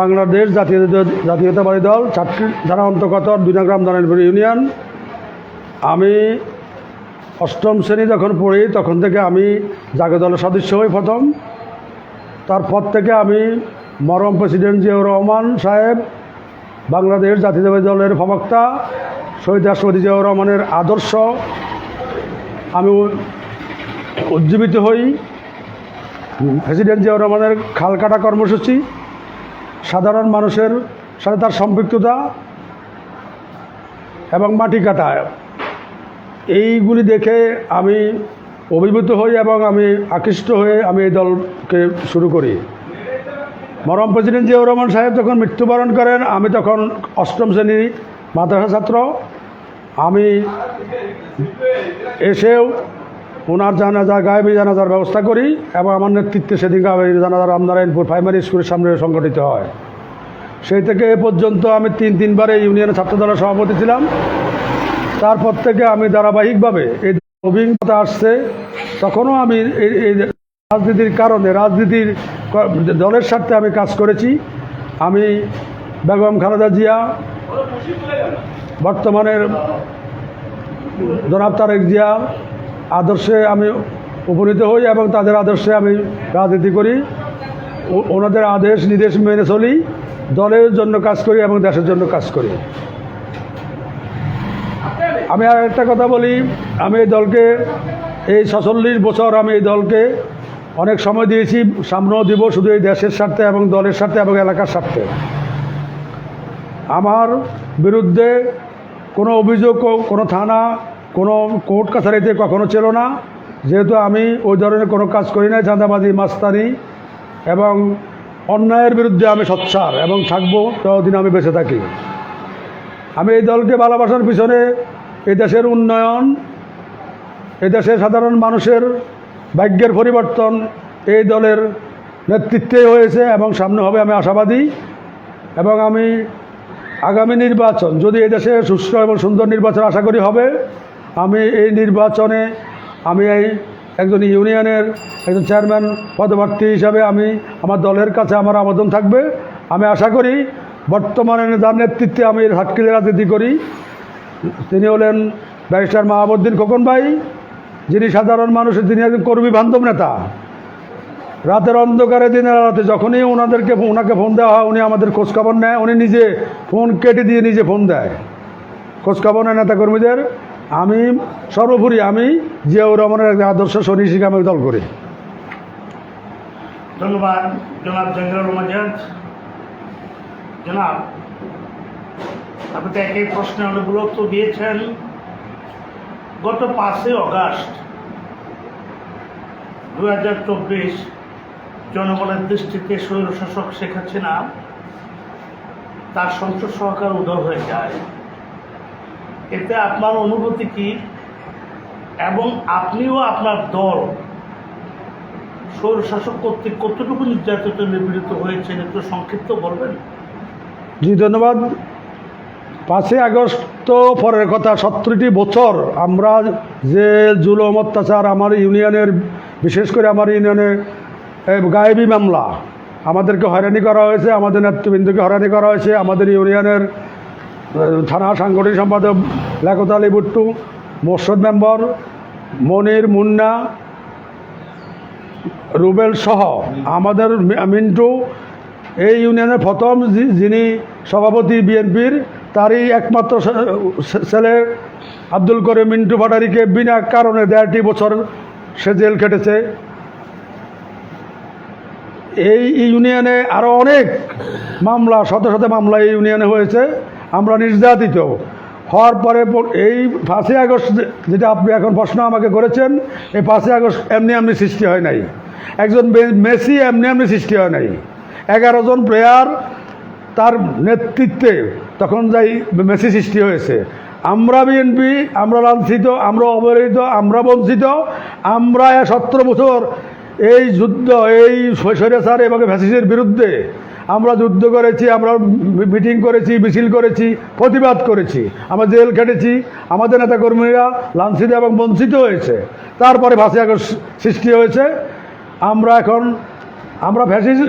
বাংলাদেশ জাতীয় জাতীয়তাবাদী দল চারটি থানা অন্তর্গত দুনাগ্রাম দানাইপুর ইউনিয়ন আমি অষ্টম শ্রেণি যখন পড়ি, তখন থেকে আমি জাতীয় দলের সদস্য হই প্রথম। তারপর থেকে আমি মরম প্রেসিডেন্ট জিয়াউর রহমান সাহেব, বাংলাদেশ জাতীয়তাবাদী দলের প্রবক্তা, শহীদ রাষ্ট্রপতি জিয়াউর রহমানের আদর্শ। আমি উজ্জীবিত হই। প্রেসিডেন্ট জিয়াউর রহমানের খাল কাটা কর্মসূচি। সাধারণ মানুষের সাথে তার সম্পৃক্ততা এবং মাটি কাটা। এইগুলি দেখে আমি অভিভূত হই এবং আমি আকৃষ্ট হয়ে আমি এই দলকে শুরু করি। মরম প্রেসিডেন্ট জিয়াউর রহমান সাহেব যখন মৃত্যুবরণ করেন, আমি তখন অষ্টম শ্রেণির মাদ্রাসা ছাত্র। আমি এসেও ওনার জানাজা গায়েবী জানাজার ব্যবস্থা করি এবং আমার নেতৃত্বে সেদিন গায়েবী জানাজা রামনারায়ণপুর প্রাইমারি স্কুলের সামনে সংগঠিত হয়। সেই থেকে এ পর্যন্ত আমি তিন, তিনবার ইউনিয়নের ছাত্র দলের সভাপতি ছিলাম। তারপর থেকে আমি ধারাবাহিকভাবে এই অভিজ্ঞতা আসছে। তখনও আমি এই রাজনীতির কারণে, রাজনীতির দলের স্বার্থে আমি কাজ করেছি। আমি বেগম খালেদা জিয়া, বর্তমানের জনাব তারেক জিয়া আদর্শে আমি উপনীত হই এবং তাদের আদর্শে আমি রাজনীতি করি। ওনাদের আদেশ, নির্দেশ মেনে চলি। দলের জন্য কাজ করি এবং দেশের জন্য কাজ করি। আমি আর একটা কথা বলি, আমি এই দলকে, এই ছচল্লিশ বছর আমি এই দলকে অনেক সময় দিয়েছি। সামনেও দিব শুধু এই দেশের স্বার্থে এবং দলের স্বার্থে এবং এলাকার স্বার্থে। আমার বিরুদ্ধে কোনো অভিযোগ, কোনো থানা কোনো কোর্ট কাছারিতে কখনো ছিল না। যেহেতু আমি ওই ধরনের কোনো কাজ করি না চাঁদাবাজি, মাস্তানি এবং অন্যায়ের বিরুদ্ধে আমি সচ্ছার এবং থাকব ততদিন আমি বেঁচে থাকি। আমি এই দলকে ভালোবাসার পিছনে এই দেশের উন্নয়ন, এই দেশের সাধারণ মানুষের ভাগ্যের পরিবর্তন এই দলের নেতৃত্বেই হয়েছে এবং সামনে হবে আমি আশাবাদী এবং আমি আগামী নির্বাচন, যদি এই দেশে সুষ্ঠু এবং সুন্দর নির্বাচন আশা করি হবে আমি এই নির্বাচনে আমি এই একজন ইউনিয়নের একজন চেয়ারম্যান, পদপ্রার্থী হিসাবে আমি আমার দলের কাছে আমার আবেদন থাকবে। আমি আশা করি বর্তমানে যার নেতৃত্বে আমি হাটকিলে রাজনীতি করি, তিনি হলেন ব্যারিস্টার মাহাবুদ্দিন খোকন ভাই, যিনি সাধারণ মানুষের তিনি একজন কর্মী বান্ধব নেতা। রাতের অন্ধকারে দিনের রাতে যখনই ওনাদেরকে ওনাকে ফোন দেওয়া হয়, উনি আমাদের খোঁজখবর নেয়। উনি নিজে ফোন কেটে দিয়ে নিজে ফোন দেয়। খোঁজখবর নেয় নেতাকর্মীদের। আমি সর্বোপরি আমি জিয়াউর রহমানের একজন আদর্শ সৈনিক আমি দল করি। ধন্যবাদ, জনাব জাঙ্গিরুল মাজাদ জনাব, আপনি তো একই প্রশ্নে অনেকগুলো উত্তর দিয়েছেন। গত পাঁচই অগাস্ট দু হাজার চব্বিশ জনগণের দৃষ্টিতে স্বৈরশাসক শেখ হাসিনা তার সংসদ সহকার উদয় হয়ে যায়। এতে আপনার অনুভূতি কি? এবং আপনিও আপনার দল স্বৈরশাসক কর্তৃক কতটুকু নির্যাতিত নিপীড়িত হয়েছেন একটু সংক্ষিপ্ত বলবেন? জি ধন্যবাদ। পাঁচই আগস্ট তো পরের কথা সত্তরটি বছর আমরা যে জুলম অত্যাচার আমার ইউনিয়নের বিশেষ করে আমার ইউনিয়নের এ, গায়েবী মামলা আমাদেরকে হয়রানি করা হয়েছে আমাদের নেতৃবৃন্দকে হয়রানি করা হয়েছে আমাদের ইউনিয়নের থানা সাংগঠনিক সম্পাদক লেখত আলী বুট্টু মোর্শদ মেম্বর, মনির মুন্না, রুবেল সহ আমাদের মিন্টু, এই ইউনিয়নের প্রথম যিনি সভাপতি বিএনপির, তারই একমাত্র ছেলে আব্দুল করিম মিন্টু ভাটারিকে বিনা কারণে দেড়টি বছর সে জেল কেটেছে এই ইউনিয়নে আরও অনেক মামলা, শত শত মামলা এই ইউনিয়নে হয়েছে। আমরা নির্যাতিত। হওয়ার পরে এই পাঁচই আগস্ট যেটা আপনি এখন প্রশ্ন আমাকে করেছেন, এই পাঁচই আগস্ট এমনি এমনি সৃষ্টি হয় নাই। একজন মেসি এমনি এমনি সৃষ্টি হয় নাই। এগারো জন প্লেয়ার তার নেতৃত্বে তখন যাই মেসি সৃষ্টি হয়েছে। আমরা বিএনপি আমরা লাঞ্ছিত, আমরা অবহেলিত, আমরা বঞ্চিত, আমরা সতেরো বছর এই যুদ্ধ, এই স্বৈরাচার এবং ফ্যাসিসের বিরুদ্ধে আমরা যুদ্ধ করেছি, আমরা মিটিং করেছি, মিছিল করেছি, প্রতিবাদ করেছি। আমরা জেল খেটেছি, আমাদের নেতাকর্মীরা লাঞ্ছিত এবং বঞ্চিত হয়েছে। তারপরে ভাষি আগস্ট সৃষ্টি হয়েছে। আমরা এখন, আমরা ফ্যাসিস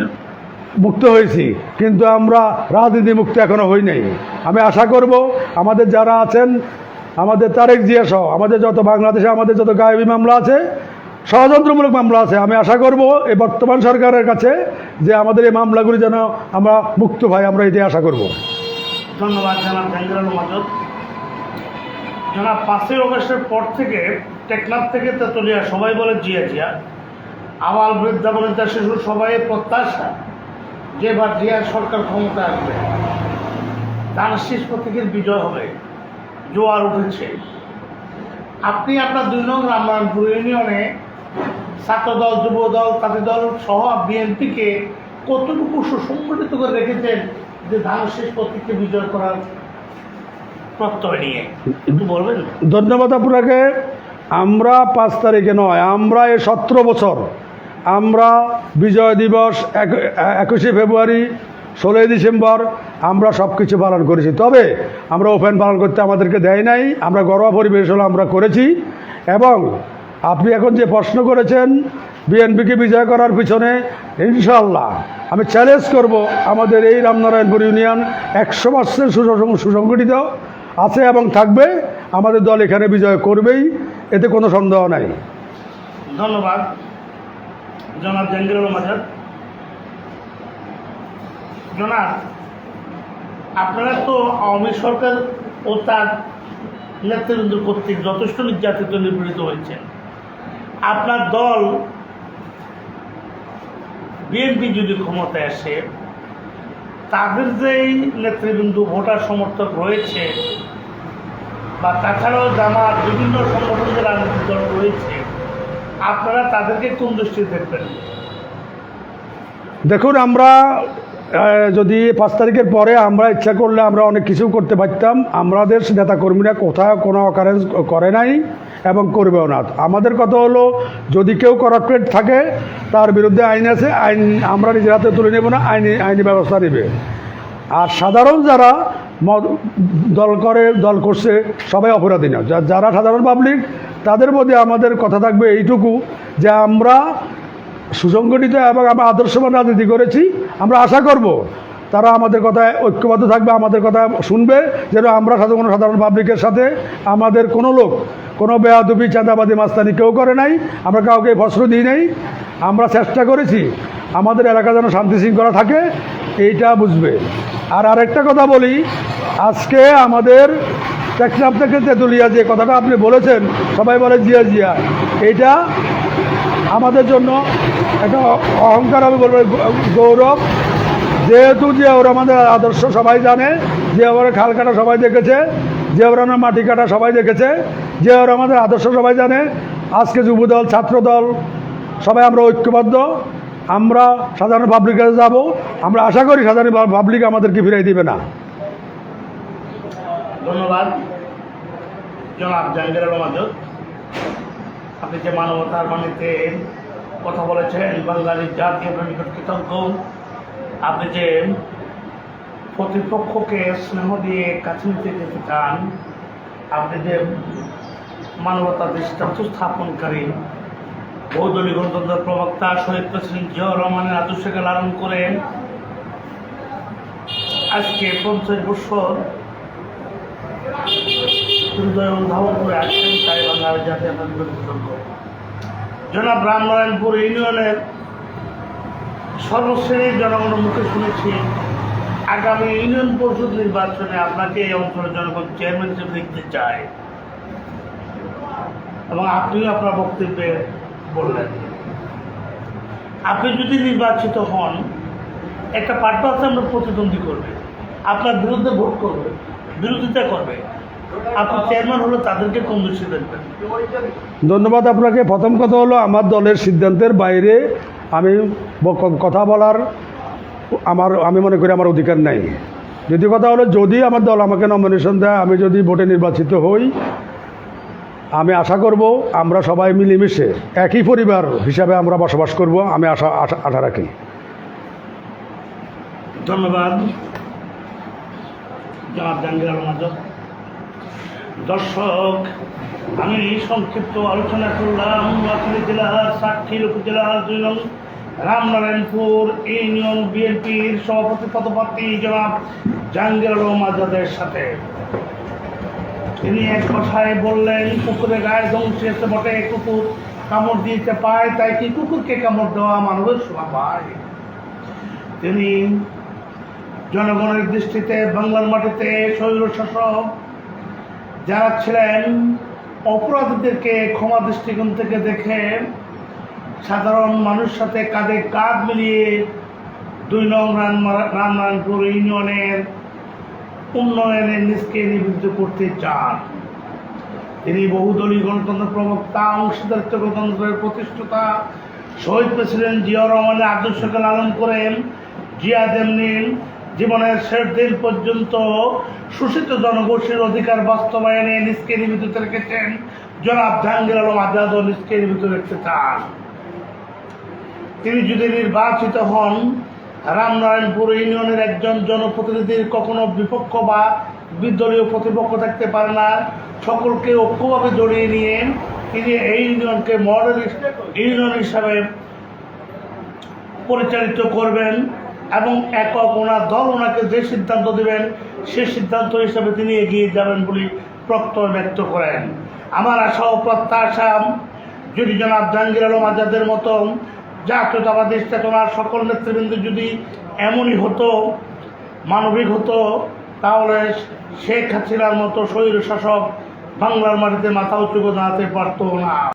মুক্ত হয়েছি, কিন্তু আমরা রাজনীতি মুক্ত এখনও হই নাই। আমি আশা করব আমাদের যারা আছেন, আমাদের তারেক জিয়া সহ, আমাদের যত বাংলাদেশে, আমাদের যত গায়েবী মামলা আছে ষড়যন্ত্রমূলক মামলা আছে। আমি আশা করব এই বর্তমান সরকারের কাছে যে আমাদের এই মামলাগুলি যেন আমরা মুক্ত পাই, আমরা এটাই আশা করব। ধন্যবাদ জানাব জাহাঙ্গীর মাজদ। জানাব পাঁচই অগস্টের পর থেকে টেকনাফ থেকে তেতুলিয়া সবাই বলে জিয়া জিয়া। আবাল বৃদ্ধা বনিতা শিশু সবাই প্রত্যাশা যে বা জিয়া সরকার ক্ষমতা আসবে। তার শেষ প্রতীকের বিজয় হবে। জোয়ার উঠেছে। আপনি আপনার দুই নং রামনারায়ণপুর ইউনিয়নে ছাত্রদল, যুবদল তাঁতি দল সহ বিএনপিকে কতটুকু সুসংগঠিত করে রেখেছেন যে ধানের শেষ প্রতীককে বিজয় করার প্রত্যয় নিয়ে? একটু বলবেন? ধন্যবাদ আপনাকে। আমরা পাঁচ তারিখে নয়, আমরা এ সতেরো বছর, আমরা বিজয় দিবস এক- একুশে ফেব্রুয়ারি, ষোলোই ডিসেম্বর, আমরা সব কিছু পালন করেছি। তবে আমরা ওপেন পালন করতে আমাদেরকে দেয় নাই, আমরা ঘরোয়া পরিবেশ হলো আমরা করেছি এবং আপনি এখন যে প্রশ্ন করেছেন, বিএনপিকে বিজয় করার পিছনে ইনশাল্লাহ আমি চ্যালেঞ্জ করব আমাদের এই রামনারায়ণপুর ইউনিয়ন একশো পার্সেন্ট সুসংগঠিত আছে এবং থাকবে। আমাদের দল এখানে বিজয় করবেই, এতে কোনো সন্দেহ নাই। ধন্যবাদ। জনাব মাজাদ জনাব, আপনারা তো আওয়ামী সরকার ও তার নেতৃবৃন্দ কর্তৃক যথেষ্ট নির্যাতিত, নিপীড়িত হয়েছেন। আপনার দল বিএনপি যদি ক্ষমতায় আসে, তাদের যেই নেতৃবৃন্দ, ভোটার সমর্থক রয়েছে বা তাছাড়াও জামাত, বিভিন্ন সংগঠনের রাজনৈতিক দল রয়েছে, আপনারা তাদেরকে কোন দৃষ্টিতে দেখবেন? দেখুন, আমরা যদি পাঁচ তারিখের পরে আমরা ইচ্ছা করলে আমরা অনেক কিছু করতে পারতাম। আমাদের নেতাকর্মীরা কোথাও কোনো অকারেন্স করে নাই এবং করবেও না। আমাদের কথা হলো, যদি কেউ করাপ্টেড থাকে, তার বিরুদ্ধে আইন আছে, আইন আমরা নিজের হাতে তুলে নেব না, আইনি আইনি ব্যবস্থা নেবে। আর সাধারণ যারা দল করে, দল করছে, সবাই অপরাধী না। যারা সাধারণ পাবলিক তাদের মধ্যে আমাদের কথা থাকবে এইটুকু যে আমরা সুসংগঠিত এবং আমরা আদর্শবান রাজনীতি করেছি, আমরা আশা করব তারা আমাদের কথায় ঐক্যবদ্ধ থাকবে, আমাদের কথা শুনবে, যেন আমরা সাধারণ সাধারণ পাবলিকের সাথে আমাদের কোনো লোক, কোনো বেয়াদুবি চাঁদাবাদী মাস্তানি কেউ করে নাই, আমরা কাউকে ফসল দিই নাই। আমরা চেষ্টা করেছি, আমাদের এলাকা যেন শান্তি শৃঙ্খলা থাকে, এইটা বুঝবে। আর আরেকটা কথা বলি, আজকে আমাদের টেকনাফ থেকে তেঁতুলিয়া যে কথাটা আপনি বলেছেন, সবাই বলে জিয়া জিয়া, এইটা আমাদের জন্য একটা অহংকার আমি বলব গৌরব, যেহেতু যে ওরা আমাদের আদর্শ সবাই জানে যে ওরা খাল কাটা সবাই দেখেছে যে ওরা আমার মাটি কাটা সবাই দেখেছে যে ওরা আমাদের আদর্শ সবাই জানে। আজকে যুবদল, ছাত্রদল, সবাই আমরা ঐক্যবদ্ধ। আমরা সাধারণ পাবলিকের যাব। আমরা আশা করি সাধারণ পাবলিক আমাদেরকে ফিরাই দিবে না। ধন্যবাদ। জনাব জাহাঙ্গীর আপনি যে মানবতার মানিতে কথা বলেছেন বাঙালির জাতীয় নিকট কৃতজ্ঞ। আপনি যে প্রতিপক্ষকে স্নেহ দিয়ে কাছে নিতে যেতে চান, আপনি যে মানবতার দৃষ্টান্ত স্থাপনকারী বহুদলীয় গণতন্ত্রের প্রবক্তা শহীদ প্রেসিডেন্ট জিয়াউর রহমানের আদর্শকে লালন করেন আজকে পঞ্চাশ বছর উদ্ভাবন করে আসছেন তাই বাংলার জাতীয় কৃতজ্ঞ। জনাব রামনারায়ণপুর ইউনিয়নের সর্বশ্রেণীর জনগণের মুখে শুনেছি, আগামী ইউনিয়ন পরিষদ নির্বাচনে আপনাকে এই অঞ্চলের জনগণ চেয়ারম্যান হিসেবে দেখতে চায়। এবং আপনিও আপনার বক্তব্যে বললেন। আপনি যদি নির্বাচিত হন, একটা পার্টি আমরা প্রতিদ্বন্দ্বী করবে, আপনার বিরুদ্ধে ভোট করবে, বিরোধিতা করবে। আপনি চেয়ারম্যান হলে তাদেরকে কম দৃষ্টি দেখবেন? ধন্যবাদ আপনাকে। প্রথম কথা হলো আমার দলের সিদ্ধান্তের বাইরে আমি কথা বলার আমার আমি মনে করি আমার অধিকার নাই। দ্বিতীয় কথা হলো যদি আমার দল আমাকে নমিনেশন দেয় আমি যদি ভোটে নির্বাচিত হই আমি আশা করব আমরা সবাই মিলেমিশে একই পরিবার হিসাবে আমরা বসবাস করব আমি আশা আশা রাখি। ধন্যবাদ। জনাব জাহাঙ্গীর আলম দর্শক, আমি সংক্ষিপ্ত আলোচনা করলাম নোয়াখালী জেলার সাতক্ষীর উপজেলার দুই নং রামনারায়ণপুর ইউনিয়ন বিএনপির সভাপতি পদপ্রার্থী জনাব জাহাঙ্গীর আলম আজাদের সাথে। তিনি এক কথায় বললেন, কুকুরের গায়ে ধ্বংসে এসে বটে, কুকুর কামড় দিতে পায়, তাই কি কুকুরকে কামড় দেওয়া মানবের শোভা পায় তিনি জনগণের দৃষ্টিতে বাংলার মাটিতে স্বৈর শাসক যারা ছিলেন অপরাধীদেরকে ক্ষমা দৃষ্টিকোণ থেকে দেখে সাধারণ মানুষের সাথে কাঁধে কাঁধ মিলিয়ে দুই নং রামনা- রামনারায়ণপুর ইউনিয়নের উন্নয়নের নিজকে নিবৃত্ত করতে চান। তিনি বহুদলীয় গণতন্ত্র প্রবক্তা, অংশীদারিত্ব গণতন্ত্রের প্রতিষ্ঠাতা, শহীদ প্রেসিডেন্ট জিয়া রহমানের আদর্শকে লালন করেন, জিয়া তেমনি জীবনের শেষ দিন পর্যন্ত শোষিত জনগোষ্ঠীর অধিকার বাস্তবায়নে নিজকে নিবেদিত রেখেছেন। জনাব জাহাঙ্গীর আলম আজাদও নিজকে নিবেদিত রাখতে চান। তিনি যদি নির্বাচিত হন, রামনারায়ণপুর ইউনিয়নের একজন জনপ্রতিনিধির কখনো বিপক্ষ বা বিদলীয় প্রতিপক্ষ থাকতে পারে না। সকলকে ঐক্যভাবে জড়িয়ে নিয়ে তিনি এই ইউনিয়নকে মডেল ইউনিয়ন হিসাবে পরিচালিত করবেন। এবং একক ওনার দল ওনাকে যে সিদ্ধান্ত দেবেন, সে সিদ্ধান্ত হিসাবে তিনি এগিয়ে যাবেন বলে প্রত্যয় ব্যক্ত করেন। আমার আশা ও প্রত্যাশা, যদি জনাব জাহাঙ্গীর আলম আজাদের মতো জাতীয়তাবাদী চেতনার সকল নেতৃবৃন্দ যদি এমনই হতো, মানবিক হতো, তাহলে শেখ হাসিনার মতো স্বৈর শাসক বাংলার মাটিতে মাথা উঁচু দাঁড়াতে পারতো না।